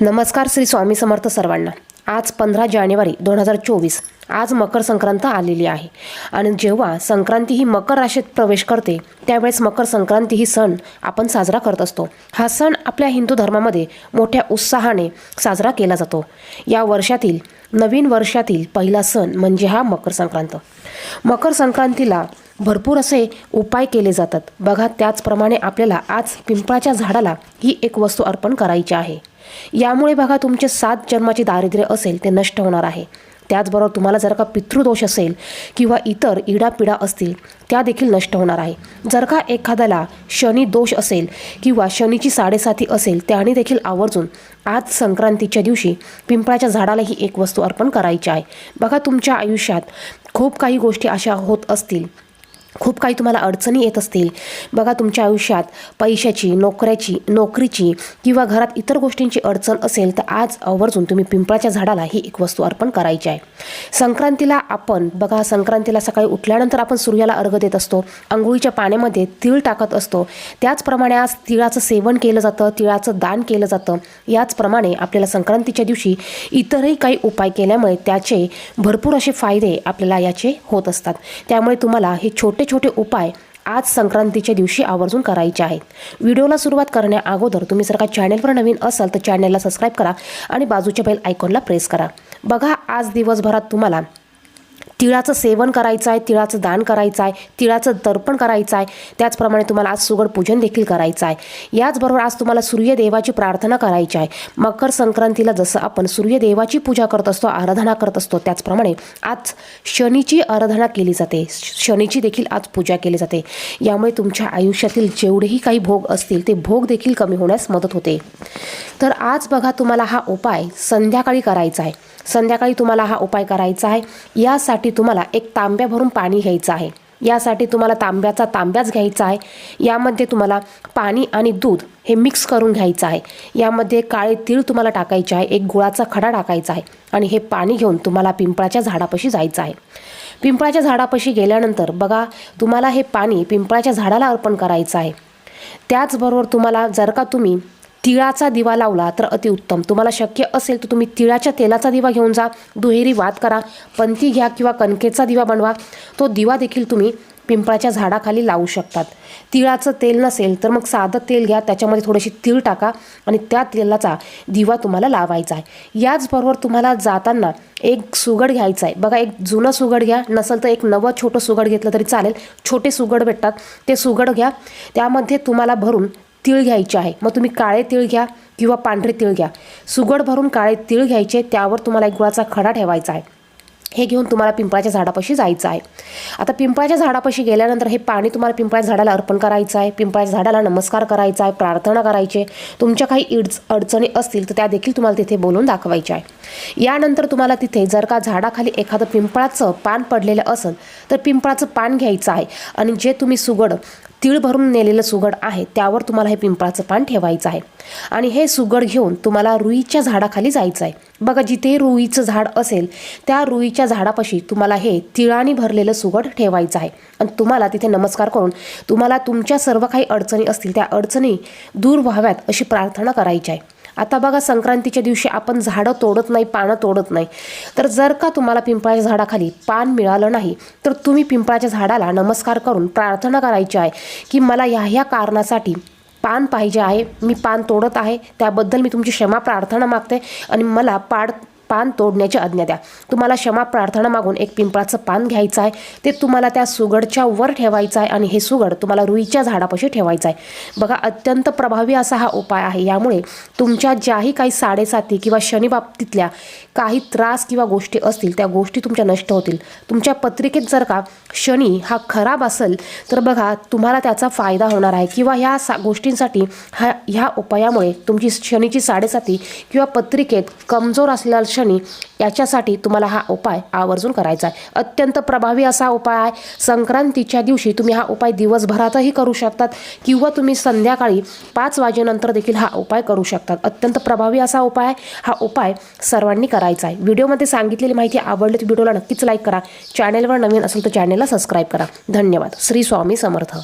नमस्कार श्री स्वामी समर्थ सर्वांना. आज पंधरा जानेवारी दोन हजार चोवीस. आज मकर संक्रांत आलेली आहे. आणि जेव्हा संक्रांती ही मकर राशीत प्रवेश करते त्यावेळेस मकर संक्रांती ही सण आपण साजरा करत असतो. हा सण आपल्या हिंदू धर्मामध्ये मोठ्या उत्साहाने साजरा केला जातो. या वर्षातील नवीन वर्षातील पहिला सण म्हणजे हा मकर संक्रांत. मकर संक्रांतीला भरपूर असे उपाय केले जातात. बघा त्याचप्रमाणे आपल्याला आज पिंपळाच्या झाडाला ही एक वस्तू अर्पण करायची आहे. यामुळे बघा तुमचे सात जन्माचे दारिद्र्य असेल ते नष्ट होणार आहे. त्याचबरोबर तुम्हाला जर का पितृदोष असेल किंवा इतर इडापिडा असतील त्या देखील नष्ट होणार आहे. जर का एखाद्याला शनी दोष असेल किंवा शनीची साडेसाती असेल त्याने देखील आवर्जून आज संक्रांतीच्या दिवशी पिंपळाच्या झाडाला ही एक वस्तू अर्पण करायची आहे. बघा तुमच्या आयुष्यात खूप काही गोष्टी अशा होत असतील. खूप काही तुम्हाला अडचणी येत असतील. बघा तुमच्या आयुष्यात पैशाची नोकऱ्याची नोकरीची किंवा घरात इतर गोष्टींची अडचण असेल तर आज आवर्जून तुम्ही पिंपळाच्या झाडाला ही एक वस्तू अर्पण करायची आहे. संक्रांतीला आपण बघा संक्रांतीला सकाळी उठल्यानंतर आपण सूर्याला अर्घ देत असतो आंघोळीच्या पाण्यामध्ये तिळ टाकत असतो. त्याचप्रमाणे आज तिळाचं सेवन केलं जातं तिळाचं दान केलं जातं. याचप्रमाणे आपल्याला संक्रांतीच्या दिवशी इतरही काही उपाय केल्यामुळे त्याचे भरपूर असे फायदे आपल्याला याचे होत असतात. त्यामुळे तुम्हाला हे छोटे छोटे उपाय आज संक्रांतीच्या दिवशी आवर्जून करायचे आहेत. व्हिडिओला सुरुवात करण्या अगोदर तुम्ही जर का चॅनेलवर नवीन असाल तर चॅनेलला सबस्क्राईब करा आणि बाजूच्या बेल आयकॉनला प्रेस करा. बघा आज दिवसभरात तुम्हाला तिळाचं सेवन करायचं आहे तिळाचं दान करायचं आहे तिळाचं तर्पण करायचं आहे. त्याचप्रमाणे तुम्हाला आज सुगड पूजन देखील करायचं आहे. याचबरोबर आज तुम्हाला सूर्यदेवाची प्रार्थना करायची आहे. मकर संक्रांतीला जसं आपण सूर्यदेवाची पूजा करत असतो आराधना करत असतो त्याचप्रमाणे आज शनीची आराधना केली जाते. शनीची देखील आज पूजा केली जाते. यामुळे तुमच्या आयुष्यातील जेवढेही काही भोग असतील ते भोग देखील कमी होण्यास मदत होते. तर आज बघा तुम्हाला हा उपाय संध्याकाळी करायचा आहे. संध्याकाळी तुम्हाला हा उपाय करायचा आहे. यासाठी तुम्हाला एक तांब्या भरून पाणी घ्यायचं आहे. यासाठी तुम्हाला तांब्याचा तांब्याच घ्यायचा आहे. यामध्ये तुम्हाला पाणी आणि दूध हे मिक्स करून घ्यायचं आहे. यामध्ये काळे तीळ तुम्हाला टाकायचे आहे. एक गुळाचा खडा टाकायचा आहे. आणि हे पाणी घेऊन तुम्हाला पिंपळाच्या झाडापाशी जायचं आहे. पिंपळाच्या झाडापाशी गेल्यानंतर बघा तुम्हाला हे पाणी पिंपळाच्या झाडाला अर्पण करायचं आहे. त्याचबरोबर तुम्हाला जर का तुम्ही तिळाचा दिवा लावला तर अतिउत्तम तुम्हाला शक्य असेल तर तुम्ही तिळाच्या तेलाचा दिवा घेऊन जा. दुहेरी वात करा. पंथी घ्या किंवा कणकेचा दिवा बनवा. तो दिवा देखील तुम्ही पिंपळाच्या झाडाखाली लावू शकतात. तिळाचं तेल नसेल तर मग साधं तेल घ्या. त्याच्यामध्ये थोडीशी तीळ टाका आणि त्या तेलाचा दिवा तुम्हाला लावायचा आहे. याचबरोबर तुम्हाला जाताना एक सुगड घ्यायचा आहे. बघा एक जुनं सुगड घ्या. नसेल तर एक नवं छोटं सुगड घेतलं तरी चालेल. छोटे सुगड भेटतात. ते सुगड घ्या. त्यामध्ये तुम्हाला भरून तीळ घ्यायचे आहे. मग तुम्ही काळे तीळ घ्या किंवा पांढरे तीळ घ्या. सुगड भरून काळे तीळ घ्यायचे त्यावर तुम्हाला एक गुळाचा खडा ठेवायचा आहे. हे घेऊन तुम्हाला पिंपळाच्या झाडापाशी जायचं आहे. आता पिंपळाच्या झाडापाशी गेल्यानंतर हे पाणी तुम्हाला पिंपळाच्या झाडाला अर्पण करायचं आहे. पिंपळाच्या झाडाला नमस्कार करायचा आहे प्रार्थना करायची आहे. तुमच्या काही इड्स अडचणी असतील तर त्या देखील तुम्हाला तिथे बोलून दाखवायच्या आहे. यानंतर तुम्हाला तिथे जर का झाडाखाली एखादं पिंपळाचं पान पडलेलं असेल तर पिंपळाचं पान घ्यायचं आहे. आणि जे तुम्ही सुगड तीळ भरून नेलेलं सुगड आहे त्यावर तुम्हाला हे पिंपळाचं पान ठेवायचं आहे. आणि हे सुगड घेऊन तुम्हाला रुईच्या झाडाखाली जायचं आहे. बघा जिथे रुईचं झाड असेल त्या रुईच्या झाडापाशी तुम्हाला हे तिळाने भरलेलं सुगड ठेवायचं आहे. आणि तुम्हाला तिथे नमस्कार करून तुम्हाला तुमच्या सर्व काही अडचणी असतील त्या अडचणी दूर व्हाव्यात अशी प्रार्थना करायची आहे. आता बघा संक्रांतीच्या दिवशी आपण झाडं तोडत नाही पानं तोडत नाही. तर जर का तुम्हाला पिंपळाच्या झाडाखाली पान मिळालं नाही तर तुम्ही पिंपळाच्या झाडाला नमस्कार करून प्रार्थना करायची आहे की मला ह्या ह्या कारणासाठी पान पाहिजे आहे. मी पान तोडत आहे. त्याबद्दल मी तुमची क्षमा प्रार्थना मागते आणि मला पाड पान तोडण्याची आज्ञा द्या. तुम्हाला क्षमा प्रार्थना मागून एक पिंपळाचं पान घ्यायचं आहे. ते तुम्हाला त्या सुगडच्या वर ठेवायचं आहे आणि हे सुगड तुम्हाला रुईच्या झाडापाशी ठेवायचं आहे. बघा अत्यंत प्रभावी असा हा उपाय आहे. यामुळे तुमच्या ज्याही काही साडेसाती किंवा शनिबाबतीतल्या काही त्रास किंवा गोष्टी असतील त्या गोष्टी तुमच्या नष्ट होतील. तुमच्या पत्रिकेत जर का शनी हा खराब असेल तर बघा तुम्हाला त्याचा फायदा होणार आहे. किंवा ह्या सा गोष्टींसाठी हा ह्या उपायामुळे तुमची शनीची साडेसाती किंवा पत्रिकेत कमजोर असलेला क्षणी याच्यासाठी तुम्हाला हा उपाय आवर्जून करायचा आहे. अत्यंत प्रभावी असा उपाय आहे. संक्रांतीच्या दिवशी तुम्ही हा उपाय दिवसभरातही करू शकतात किंवा तुम्ही संध्याकाळी पाच वाजेनंतर देखील हा उपाय करू शकतात. अत्यंत प्रभावी असा उपाय आहे. हा उपाय सर्वांनी करायचा आहे. व्हिडिओमध्ये सांगितलेली माहिती आवडली तर व्हिडिओला नक्कीच लाईक करा. चॅनेलवर नवीन असेल तर चॅनेलला सबस्क्राईब करा. धन्यवाद. श्री स्वामी समर्थ.